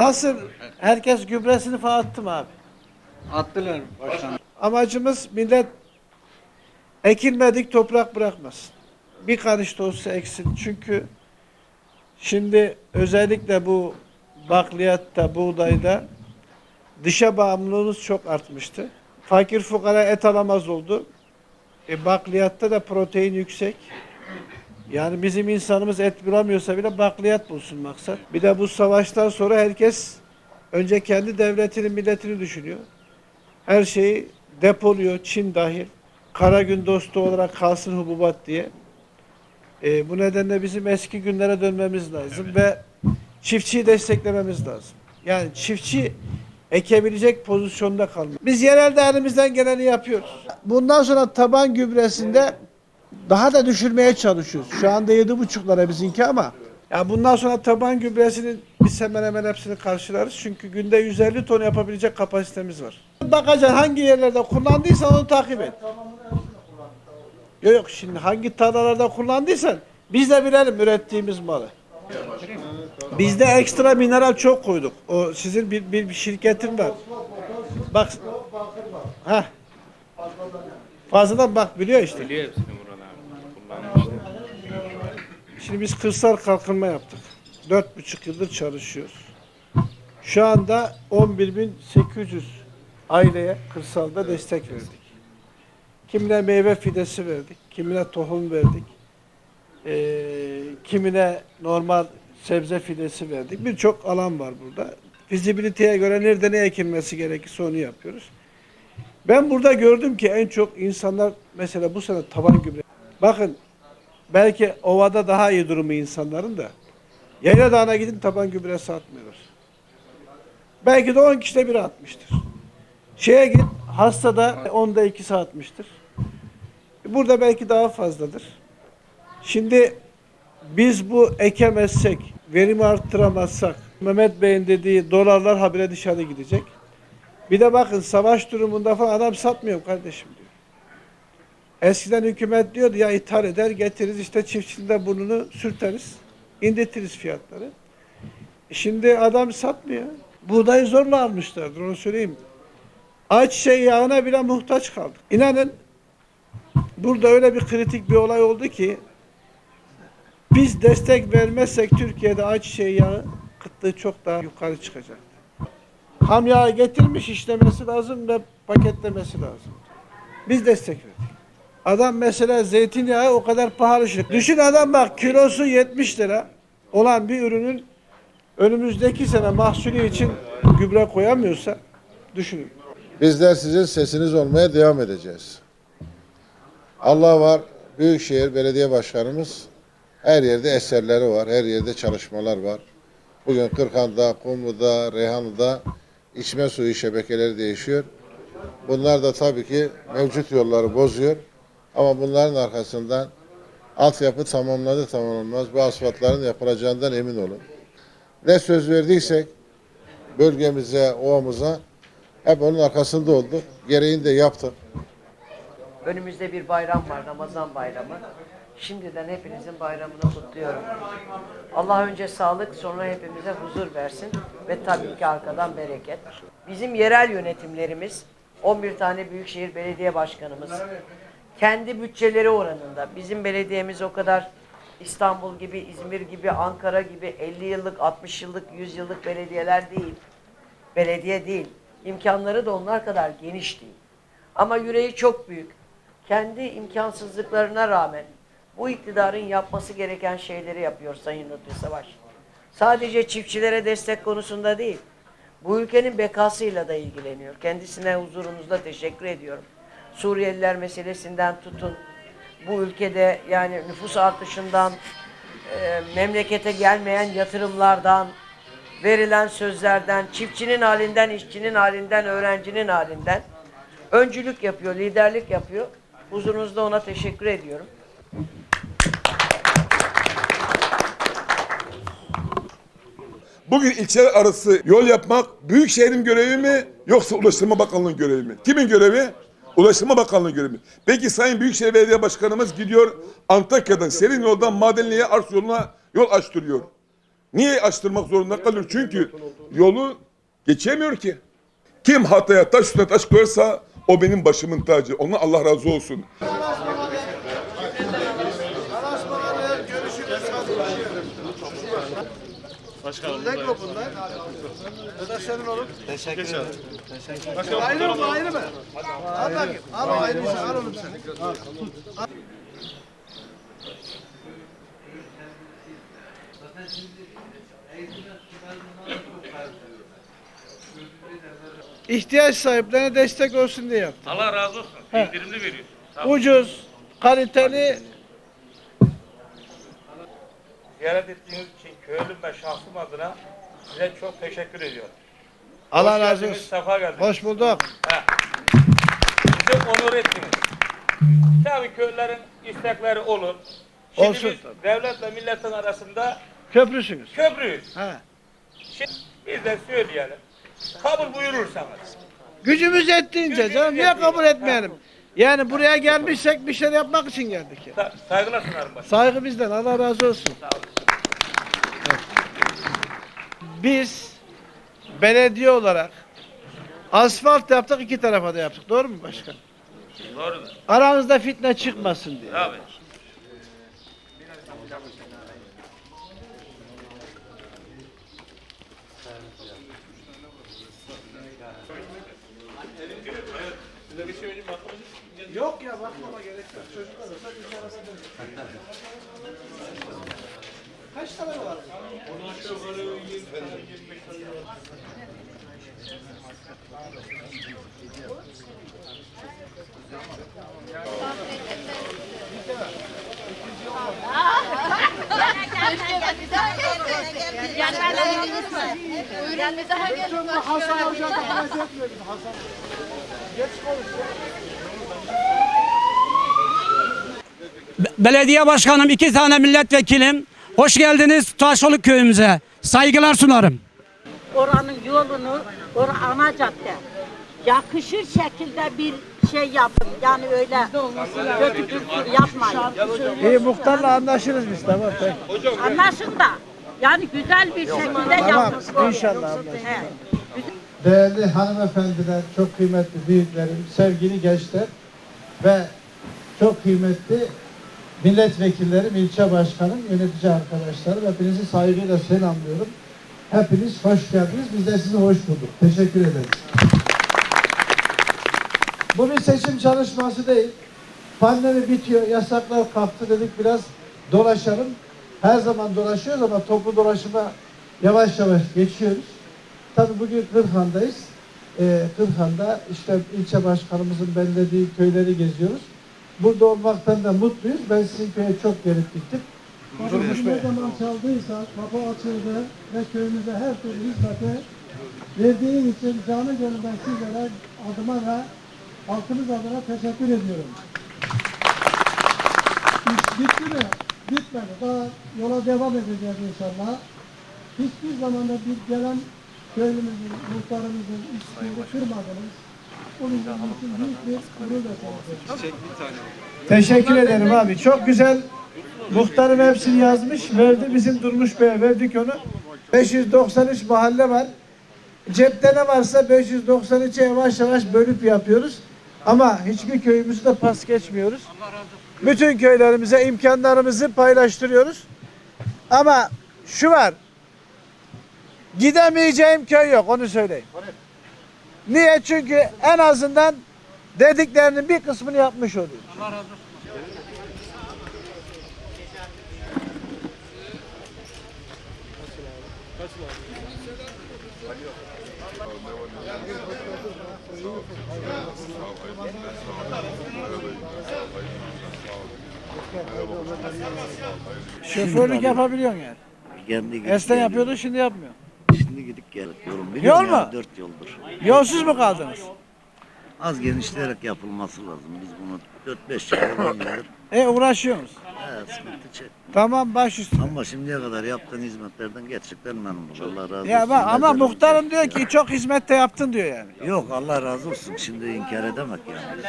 Nasıl? Herkes gübresini falan attı mı abi? Attılar başkanım. Amacımız millet ekilmedik toprak bırakmasın. Bir karış da olsa eksin. Çünkü şimdi özellikle bu bakliyatta, buğdayda dışa bağımlılığımız çok artmıştı. Fakir fukara et alamaz oldu. E, bakliyatta da protein yüksek. Yani bizim insanımız et bulamıyorsa bile bakliyat bulsun maksat. Bir de bu savaştan sonra herkes önce kendi devletini, milletini düşünüyor. Her şeyi depoluyor, Çin dahil. Kara gün dostu olarak kalsın hububat diye. E, bu nedenle bizim eski günlere dönmemiz lazım ve çiftçiyi desteklememiz lazım. Yani çiftçi ekebilecek pozisyonda kalmak. Biz genelde elimizden geleni yapıyoruz. Bundan sonra taban gübresinde daha da düşürmeye çalışıyoruz. Şu anda yedi buçuklara bizimki ama ya bundan sonra taban gübresinin biz hemen hemen hepsini karşılarız. Çünkü günde 150 ton yapabilecek kapasitemiz var. Bakacaksın hangi yerlerde kullandıysan onu takip et. Yok yok şimdi hangi tarlalarda kullandıysan biz de bilelim ürettiğimiz malı. Bizde ekstra mineral çok koyduk. O sizin bir, bir, bir şirketin var. Bak. Ha. Fazladan bak biliyor işte. Biliyor hepsini Şimdi biz kırsal kalkınma yaptık. Dört buçuk yıldır çalışıyoruz. Şu anda 11.800 aileye kırsalda destek verdik. Kimine meyve fidesi verdik, kimine tohum verdik, eee, kimine normal sebze fidesi verdik. Birçok alan var burada. Fizibiliteye göre nerede ne ekilmesi gerekirse onu yapıyoruz. Ben burada gördüm ki en çok insanlar mesela bu sene taban gübre. Bakın belki ovada daha iyi durumu insanların da. Yayla dağına gidin taban gübresi atmıyorlar. Belki de 10 kişide biri atmıştır. Şeye git hastada onda ikisi atmıştır. Burada belki daha fazladır. Şimdi biz bu ekemezsek, verimi arttıramazsak, Mehmet Bey'in dediği dolarlar habire dışarı gidecek. Bir de bakın savaş durumunda falan adam satmıyor kardeşim. Eskiden hükümet diyordu ya ithal eder getiririz işte çiftçinin burnunu sürteriz. indirtiriz fiyatları. Şimdi adam satmıyor. Buğdayı zorla almışlardır onu söyleyeyim. Ayçiçeği yağına bile muhtaç kaldık. İnanın burada öyle bir kritik bir olay oldu ki biz destek vermezsek Türkiye'de ayçiçeği yağı kıtlığı çok daha yukarı çıkacak. Ham yağı getirmiş işlemesi lazım ve paketlemesi lazım. Biz destek verdik. Adam mesela zeytinyağı o kadar pahalı şey. Düşün adam bak kilosu 70 lira olan bir ürünün önümüzdeki sene mahsulü için gübre koyamıyorsa düşünün. Bizler sizin sesiniz olmaya devam edeceğiz. Allah var, Büyükşehir Belediye Başkanımız her yerde eserleri var, her yerde çalışmalar var. Bugün Kırkhan'da, Kumlu'da, Reyhanlı'da içme suyu şebekeleri değişiyor. Bunlar da tabii ki mevcut yolları bozuyor. Ama bunların arkasından altyapı tamamladı tamamlanmaz bu asfaltların yapılacağından emin olun. Ne söz verdiysek bölgemize, ovamıza hep onun arkasında olduk. Gereğini de yaptık. Önümüzde bir bayram var, Ramazan bayramı. Şimdiden hepinizin bayramını kutluyorum. Allah önce sağlık, sonra hepimize huzur versin ve tabii ki arkadan bereket. Bizim yerel yönetimlerimiz, 11 tane Büyükşehir Belediye Başkanımız, kendi bütçeleri oranında, bizim belediyemiz o kadar İstanbul gibi, İzmir gibi, Ankara gibi 50 yıllık, 60 yıllık, 100 yıllık belediyeler değil. Belediye değil. İmkanları da onlar kadar geniş değil. Ama yüreği çok büyük. Kendi imkansızlıklarına rağmen bu iktidarın yapması gereken şeyleri yapıyor Sayın Lütfi Savaş. Sadece çiftçilere destek konusunda değil, bu ülkenin bekasıyla da ilgileniyor. Kendisine huzurunuzda teşekkür ediyorum. Suriyeliler meselesinden tutun, bu ülkede yani nüfus artışından, e, memlekete gelmeyen yatırımlardan, verilen sözlerden, çiftçinin halinden, işçinin halinden, öğrencinin halinden öncülük yapıyor, liderlik yapıyor. Huzurunuzda ona teşekkür ediyorum. Bugün ilçeler arası yol yapmak Büyükşehir'in görevi mi yoksa Ulaştırma Bakanlığı'nın görevi mi? Kimin görevi? Ulaştırma Bakanlığı görevi. Peki Sayın Büyükşehir Belediye Başkanımız gidiyor Antakya'dan serin yoldan Madenli'ye Ars yoluna yol açtırıyor. Niye açtırmak zorunda kalıyor? Çünkü yolu geçemiyor ki. Kim hataya taş üstüne taş koyarsa o benim başımın tacı. Ona Allah razı olsun. Ayrı mı ayrı mı? Al bakayım. Al ayrı al oğlum sen. İhtiyaç sahiplerine destek olsun diye yaptım. Allah razı olsun. İndirimli veriyor. Ucuz, kaliteli, Ziyaret ettiğiniz için köylüm ve şahsım adına size çok teşekkür ediyorum. Allah Hoş razı geldiniz, olsun. Sefa geldiniz. Hoş bulduk. Bizi onur ettiniz. Tabii köylülerin istekleri olur. Şimdi Olsun biz tabii. devletle milletin arasında Köprüsünüz. köprüyüz. He. Şimdi biz de söyleyelim. Kabul buyurursanız. Gücümüz ettiğince Gücümüz canım niye kabul etmeyelim? Yani buraya gelmişsek bir şey yapmak için geldik ya. Sa- saygılar sunarım başkanım. Saygı bizden. Allah razı olsun. Biz belediye olarak asfalt yaptık iki tarafa da yaptık. Doğru mu başkan? Doğrudur. Aranızda fitne çıkmasın diye. Tabii. Yok ya bakmama gerek yok. Çocuklar olsa biz arasında. Kaç tane var? Yani bir daha gelin. Hasan Hoca da Hasan. Belediye başkanım, iki tane milletvekilim. Hoş geldiniz Taşoluk köyümüze. Saygılar sunarım. oranın yolunu, ora ana cadde yakışır şekilde bir şey yapın. Yani öyle kötü kültür yapmayın. İyi muhtarla anlaşırız biz tamam. Anlaşın da yani güzel bir şekilde Tamam yapın. inşallah anlaşırız. Değerli hanımefendiler, çok kıymetli büyüklerim, sevgili gençler ve çok kıymetli milletvekillerim, ilçe başkanım, yönetici arkadaşlarım hepinizi saygıyla selamlıyorum. Hepiniz hoş geldiniz. Biz de sizi hoş bulduk. Teşekkür ederiz. Bu bir seçim çalışması değil. Pandemi bitiyor, yasaklar kalktı dedik biraz dolaşalım. Her zaman dolaşıyoruz ama toplu dolaşıma yavaş yavaş geçiyoruz. Tabii bugün Kırkhan'dayız. Ee, Kırkhan'da işte ilçe başkanımızın belirlediği köyleri geziyoruz. Burada olmaktan da mutluyuz. Ben sizin köye çok gelip gittim. Bey. Ne zaman çaldıysa kapı açıldı ve köyümüze her türlü hizmete verdiğin için canı gönülden sizlere adıma ve halkımız adına teşekkür ediyorum. İş bitti mi? Bitmedi. Daha yola devam edeceğiz inşallah. Hiçbir zaman da bir gelen köylümüzün, muhtarımızın isteğini kırmadınız. Bunun için büyük bir gurur ve Teşekkür ederim abi. Çok güzel. Muhtarım hepsini yazmış. Verdi bizim Durmuş Bey'e verdik onu. 593 mahalle var. Cepte ne varsa 593'e yavaş yavaş bölüp yapıyoruz. Ama hiçbir köyümüzü de pas geçmiyoruz. Bütün köylerimize imkanlarımızı paylaştırıyoruz. Ama şu var. Gidemeyeceğim köy yok onu söyleyeyim. Niye? Çünkü en azından dediklerinin bir kısmını yapmış oluyoruz. Şoförlük yapabiliyorsun yani. Kendi Eskiden yapıyordun şimdi yapmıyor. Şimdi gidip gelip. Biliyorum Yol ya, mu? Dört yoldur. Yolsuz mu kaldınız? Az genişleyerek yapılması lazım. Biz bunu 4-5 yıl 10 yıldır E uğraşıyorsunuz. he, sıkıntı çek. Tamam baş üstüne. Ama şimdiye kadar yaptığın hizmetlerden gerçekten memnunum. Allah razı olsun. Ya bak ama Becerdim. muhtarım diyor ki çok hizmette yaptın diyor yani. Yok Allah razı olsun. Şimdi inkar edemek yani.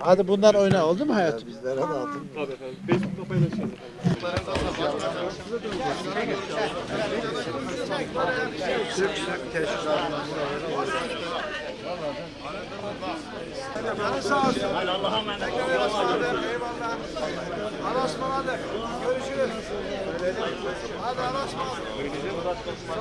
Hadi bunlar oyna oldu mu hayat? Bizlere de atın. Tabii efendim. Facebook'ta paylaşacağız Hadi